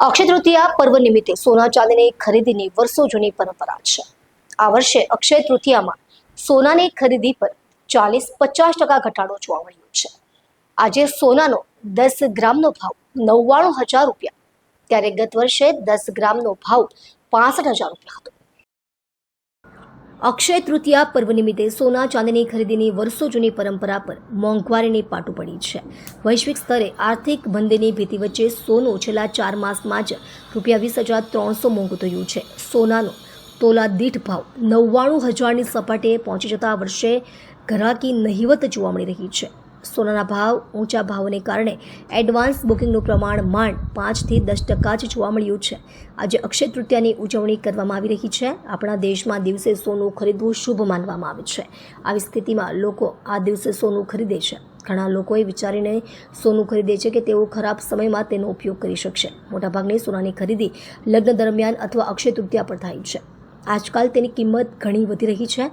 અક્ષય તૃતીયા પર્વ નિમિત્તે સોના ચાંદીની ખરીદીની વર્ષો જૂની પરંપરા છે. આ વર્ષે અક્ષય તૃતીયામાં સોનાની ખરીદી પર ચાલીસ પચાસ ટકા ઘટાડો જોવા મળ્યો છે. આજે સોનાનો દસ ગ્રામનો ભાવ નવ્વાણું હજાર રૂપિયા, ત્યારે ગત વર્ષે દસ ગ્રામનો ભાવ પાસઠ હજાર રૂપિયા હતો. અક્ષય તૃતીયા પર્વ નિમિત્તે સોના ચાંદીની ખરીદીની વર્ષો જૂની પરંપરા પર મોંઘવારીની પાટું પડી છે. વૈશ્વિક સ્તરે આર્થિક મંદીની ભીતિ વચ્ચે સોનું છેલ્લા ચાર માસમાં જ રૂપિયા વીસ હજાર ત્રણસો મોંઘું થયું છે. સોનાનો તોલા દીઠ ભાવ નવ્વાણું હજારની સપાટીએ પહોંચી જતા વર્ષે ઘરાકી નહિવત જોવા મળી રહી છે. સોનાના ભાવ ઊંચા ભાવોને કારણે એડવાન્સ બુકિંગનું પ્રમાણ માંડ પાંચથી દસ ટકા જ જોવા મળ્યું છે. આજે અક્ષય તૃતીયાની ઉજવણી કરવામાં આવી રહી છે. આપણા દેશમાં દિવસે સોનું ખરીદવું શુભ માનવામાં આવે છે. આવી સ્થિતિમાં લોકો આ દિવસે સોનું ખરીદે છે. ઘણા લોકોએ વિચારીને સોનું ખરીદે છે કે તેઓ ખરાબ સમયમાં તેનો ઉપયોગ કરી શકશે. મોટાભાગની સોનાની ખરીદી લગ્ન દરમિયાન અથવા અક્ષય તૃતીયા પર થાય છે. આજકાલ તેની કિંમત ઘણી વધી રહી છે.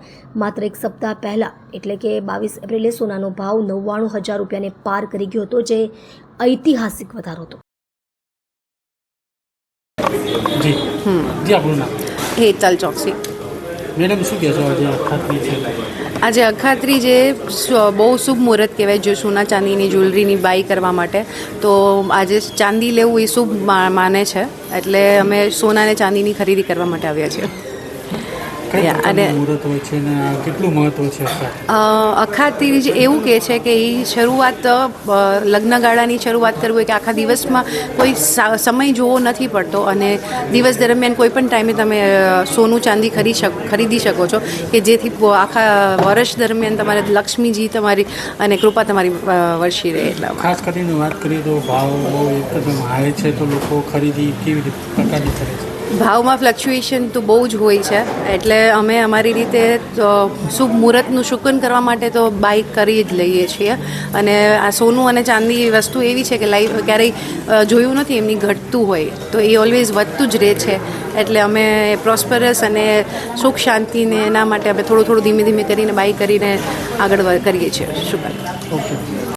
માત્ર એક સપ્તાહ પહેલાં એટલે કે બાવીસ એપ્રિલે સોનાનો ભાવ નવ્વાણું હજાર રૂપિયાને પાર કરી ગયો હતો જે ઐતિહાસિક વધારો હતો. જી. આપણું નામ? હેતલ ચોકસી. મેડમ શું કહેશો આજે અખાત્રી છે? આજે અખાત્રી જે બહુ શુભ મુહૂર્ત કહેવાય જો સોના ચાંદીની જ્વેલરીની બાય કરવા માટે. તો આજે ચાંદી લેવું એ શુભ માને છે. એટલે અમે સોના અને ચાંદીની ખરીદી કરવા માટે આવ્યા છીએ. કઈ અને- મુહૂર્ત હોય છે અને કેટલું મહત્વ છે અત્યારે? અ, જે એવું કહે છે કે એ શરૂઆત લગ્નગાળાની શરૂઆત કરવી હોય કે આખા દિવસમાં કોઈ સમય જોવો નથી પડતો અને દિવસ દરમિયાન કોઈ પણ ટાઈમે તમે સોનું ચાંદી ખરી ખરીદી શકો છો કે જેથી આખા વર્ષ દરમિયાન તમારે લક્ષ્મીજી તમારી અને કૃપા તમારી વર્ષી રહે એટલા ખાસ કરીને વાત કરીએ તો ભાવ બહુ એકદમ હાઈ છે તો લોકો ખરીદી કેવી રીતે પ્રકારની કરે છે ભાવમાં ફ્લક્ચ્યુએશન તો બહુ જ હોય છે એટલે અમે અમારી રીતે શુભ મુહૂર્તનું શુકન કરવા માટે તો બાઇક કરી જ લઈએ છીએ. અને આ સોનું અને ચાંદી વસ્તુ એવી છે કે લાઈફ ક્યારેય જોયું નથી, એમની ઘટતું હોય. તો એ ઓલવેઝ વધતું જ રહે છે. એટલે અમે પ્રોસ્પરસ અને સુખ શાંતિને એના માટે અમે થોડું થોડું ધીમે ધીમે કરીને બાઇક કરીને આગળ કરીએ છીએ. શુકન ઓકે.